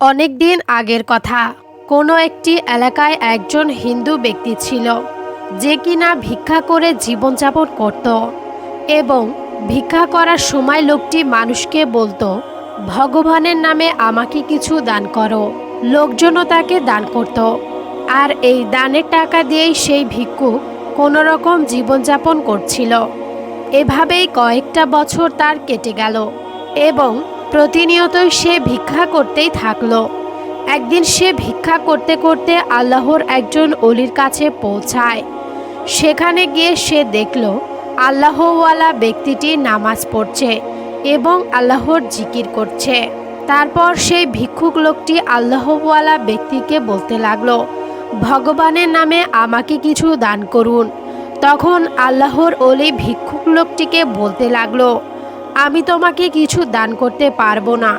অনেক দিন আগের কথা। কোনো একটি এলাকায় একজন হিন্দু ব্যক্তি ছিল, যে কিনা ভিক্ষা করে জীবনযাপন করত এবং ভিক্ষা করার সময় লোকটি মানুষকে বলতো, ভগবানের নামে আমাকে কিছু দান করো। লোকজনও তাকে দান করত। আর এই দানের টাকা দিয়েই সেই ভিক্ষু কোনো রকম জীবনযাপন করছিল। এভাবেই কয়েকটা বছর তার কেটে গেল এবং প্রতিনিয়তই সে ভিক্ষা করতেই থাকল। একদিন সে ভিক্ষা করতে করতে আল্লাহর একজন অলির কাছে পৌঁছায়। সেখানে গিয়ে সে দেখল, আল্লাহওয়ালা ব্যক্তিটি নামাজ পড়ছে এবং আল্লাহর জিকির করছে। তারপর সেই ভিক্ষুক লোকটি আল্লাহওয়ালা ব্যক্তিকে বলতে লাগল, ভগবানের নামে আমাকে কিছু দান করুন। তখন আল্লাহর অলি ভিক্ষুক লোকটিকে বলতে লাগল আমি তোমাকে কিছু দান করতে পারব না।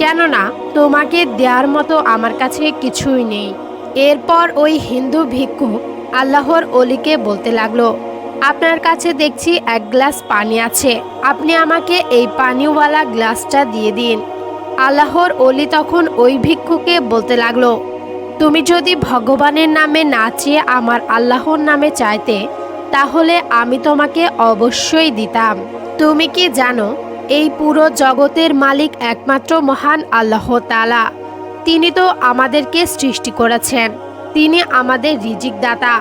কেননা তোমাকে দেওয়ার মতো আমার কাছে কিছুই নেই। এরপর ওই হিন্দু ভিক্ষুক আল্লাহর অলিকে বলতে লাগল, আপনার কাছে দেখছি এক গ্লাস পানি আছে। আপনি আমাকে এই পানিওয়ালা গ্লাসটা দিয়ে দিন। আল্লাহর অলি তখন ওই ভিক্ষুকে বলতে লাগল, তুমি যদি ভগবানের নামে না চেয়ে আমার আল্লাহর নামে চাইতে তাহলে আমি তোমাকে অবশ্যই দিতাম। তুমি কি জানো, এই পুরো জগতের মালিক একমাত্র মহান আল্লাহ তালা তিনি তো আমাদেরকে সৃষ্টি করেছেন। তিনি আমাদের রিজিক দাতা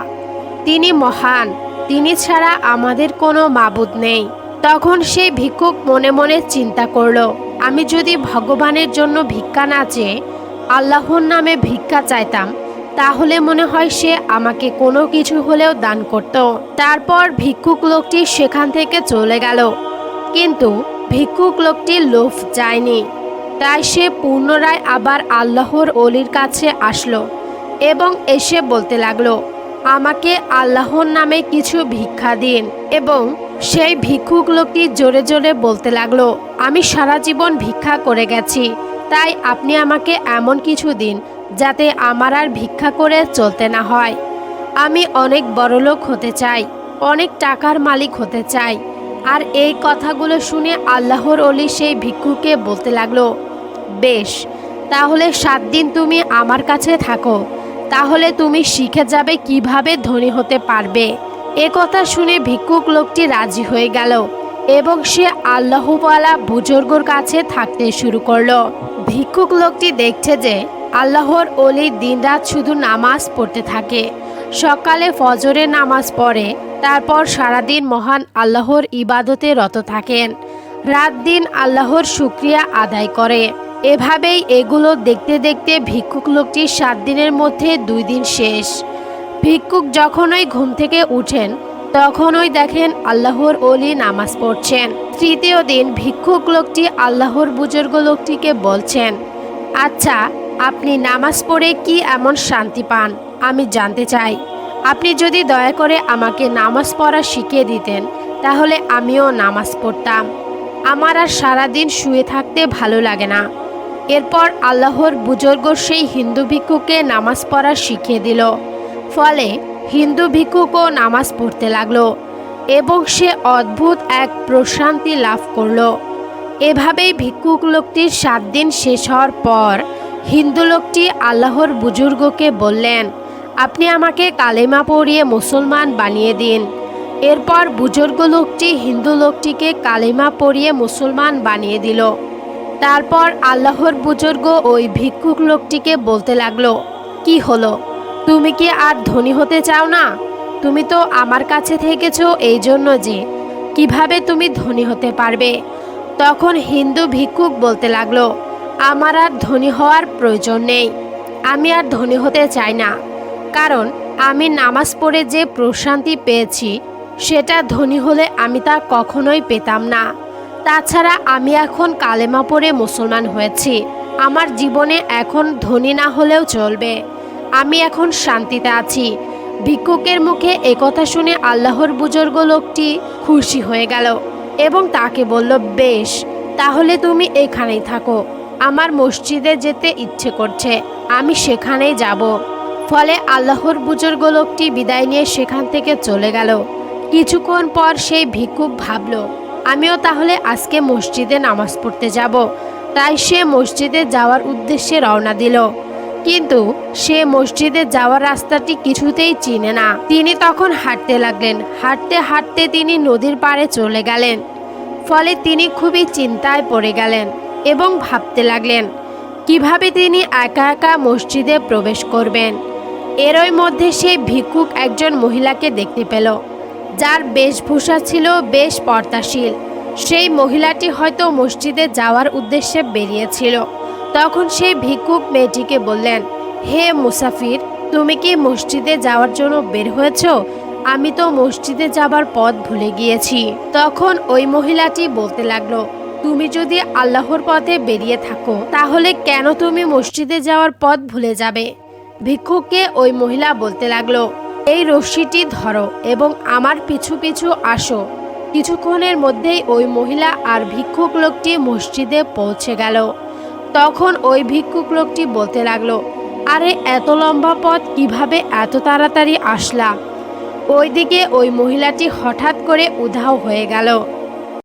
তিনি মহান। তিনি ছাড়া আমাদের কোনো মাবুদ নেই। তখন সেই ভিক্ষুক মনে মনে চিন্তা করল, আমি যদি ভগবানের জন্য ভিক্ষা না চেয়ে আল্লাহর নামে ভিক্ষা চাইতাম তাহলে মনে হয় সে আমাকে কোনো কিছু হলেও দান করত। তারপর ভিক্ষুক লোকটি সেখান থেকে চলে গেল। কিন্তু ভিক্ষুক লোকটি লোভ যায়নি। তাই সে পুনরায় আবার আল্লাহর অলির কাছে আসলো এবং এসে বলতে লাগল, আমাকে আল্লাহর নামে কিছু ভিক্ষা দিন। এবং সেই ভিক্ষুক লোকটি জোরে জোরে বলতে লাগল, আমি সারা জীবন ভিক্ষা করে গেছি, তাই আপনি আমাকে এমন কিছু দিন যাতে আমার আর ভিক্ষা করে চলতে না হয়। আমি অনেক বড়লোক হতে চাই, অনেক টাকার মালিক হতে চাই। আর এই কথাগুলো শুনে আল্লাহর অলি সেই ভিক্ষুকে বলতে লাগল, বেশ, তাহলে সাত দিন তুমি আমার কাছে থাকো। তাহলে তুমি শিখে যাবে কীভাবে ধনী হতে পারবে। এ কথা শুনে ভিক্ষুক লোকটি রাজি হয়ে গেল এবং সে আল্লাহওয়ালা বুজুর্গর কাছে থাকতে শুরু করল। ভিক্ষুক লোকটি দেখছে যে আল্লাহর অলি দিনরাত শুধু নামাজ পড়তে থাকে। সকালে ফজরে নামাজ পড়ে, তারপর সারাদিন মহান আল্লাহর ইবাদতে রত থাকেন। রাত দিন আল্লাহর শুক্রিয়া আদায় করে। এভাবেই এগুলো দেখতে দেখতে ভিক্ষুক লোকটি সাত দিনের মধ্যে দুই দিন শেষ। ভিক্ষুক যখনই ঘুম থেকে উঠেন, তখনই দেখেন আল্লাহর অলি নামাজ পড়ছেন। তৃতীয় দিন ভিক্ষুক লোকটি আল্লাহর বুজুর্গ লোকটিকে বলছেন আচ্ছা আপনি নামাজ পড়ে কি এমন শান্তি পান? আমি জানতে চাই। আপনি যদি দয়া করে আমাকে নামাজ পড়া শিখিয়ে দিতেন, তাহলে আমিও নামাজ পড়তাম। আমার আর সারাদিন শুয়ে থাকতে ভালো লাগে না। এরপর আল্লাহর বুজুর্গ সেই হিন্দু ভিক্ষুকে নামাজ পড়া শিখিয়ে দিল। ফলে হিন্দু ভিক্ষুকও নামাজ পড়তে লাগল এবং সে অদ্ভুত এক প্রশান্তি লাভ করল। এভাবেই ভিক্ষুক লোকটির সাত দিন শেষ হওয়ার পর হিন্দু লোকটি আল্লাহর বুজুর্গকে বললেন, আপনি আমাকে কালেমা পড়িয়ে মুসলমান বানিয়ে দিন। এরপর বুজুর্গ লোকটি হিন্দু লোকটিকে কালেমা পড়িয়ে মুসলমান বানিয়ে দিল। তারপর আল্লাহর বুজুর্গ ওই ভিক্ষুক লোকটিকে বলতে লাগল, কি হলো? তুমি কি আর ধনী হতে চাও না? তুমি তো আমার কাছে থেকেছো এই জন্য যে, কীভাবে তুমি ধনী হতে পারবে? তখন হিন্দু ভিক্ষুক বলতে লাগল আমার আর ধনী হওয়ার প্রয়োজন নেই। আমি আর ধনী হতে চাই না। কারণ আমি নামাজ পড়ে যে প্রশান্তি পেয়েছি, সেটা ধনী হলে আমি তা কখনোই পেতাম না। তাছাড়া আমি এখন কালেমা পড়ে মুসলমান হয়েছি। আমার জীবনে এখন ধনী না হলেও চলবে। আমি এখন শান্তিতে আছি। ভিক্ষুকের মুখে একথা শুনে আল্লাহর বুজুর্গ লোকটি খুশি হয়ে গেল এবং তাকে বলল, বেশ, তাহলে তুমি এখানেই থাকো। আমার মসজিদে যেতে ইচ্ছে করছে। আমি সেখানেই যাব। ফলে আল্লাহর বুজুর্গ লোকটি বিদায় নিয়ে সেখান থেকে চলে গেল। কিছুক্ষণ পর সেই ভিক্ষুক ভাবল, আমিও তাহলে আজকে মসজিদে নামাজ পড়তে যাব। তাই সে মসজিদে যাওয়ার উদ্দেশ্যে রওনা দিল। কিন্তু সে মসজিদে যাওয়ার রাস্তাটি কিছুতেই চিনে না। তিনি তখন হাঁটতে লাগলেন। হাঁটতে হাঁটতে তিনি নদীর পাড়ে চলে গেলেন। ফলে তিনি খুবই চিন্তায় পড়ে গেলেন। এবং ভাবতে লাগলেন, কীভাবে তিনি একা একা মসজিদে প্রবেশ করবেন? এরই মধ্যে সেই ভিক্ষুক একজন মহিলাকে দেখতে পেল, যার বেশভূষা ছিল বেশ পর্দাশীল। সেই মহিলাটি হয়তো মসজিদে যাওয়ার উদ্দেশ্যে বেরিয়েছিল। তখন সেই ভিক্ষুক মেয়েটিকে বললেন, হে মুসাফির, তুমি কি মসজিদে যাওয়ার জন্য বের হয়েছ? আমি তো মসজিদে যাবার পথ ভুলে গিয়েছি। তখন ওই মহিলাটি বলতে লাগল তুমি যদি আল্লাহর পথে বেরিয়ে থাকো, তাহলে কেন তুমি মসজিদে যাওয়ার পথ ভুলে যাবে? ভিক্ষুককে ওই মহিলা বলতে লাগল, এই রশ্মিটি ধরো এবং আমার পিছু পিছু আসো। কিছুক্ষণের মধ্যেই ওই মহিলা আর ভিক্ষুক লোকটি মসজিদে পৌঁছে গেল। তখন ওই ভিক্ষুক লোকটি বলতে লাগল, আরে, এত লম্বা পথ কীভাবে এত তাড়াতাড়ি আসলা? ওইদিকে ওই মহিলাটি হঠাৎ করে উধাও হয়ে গেল।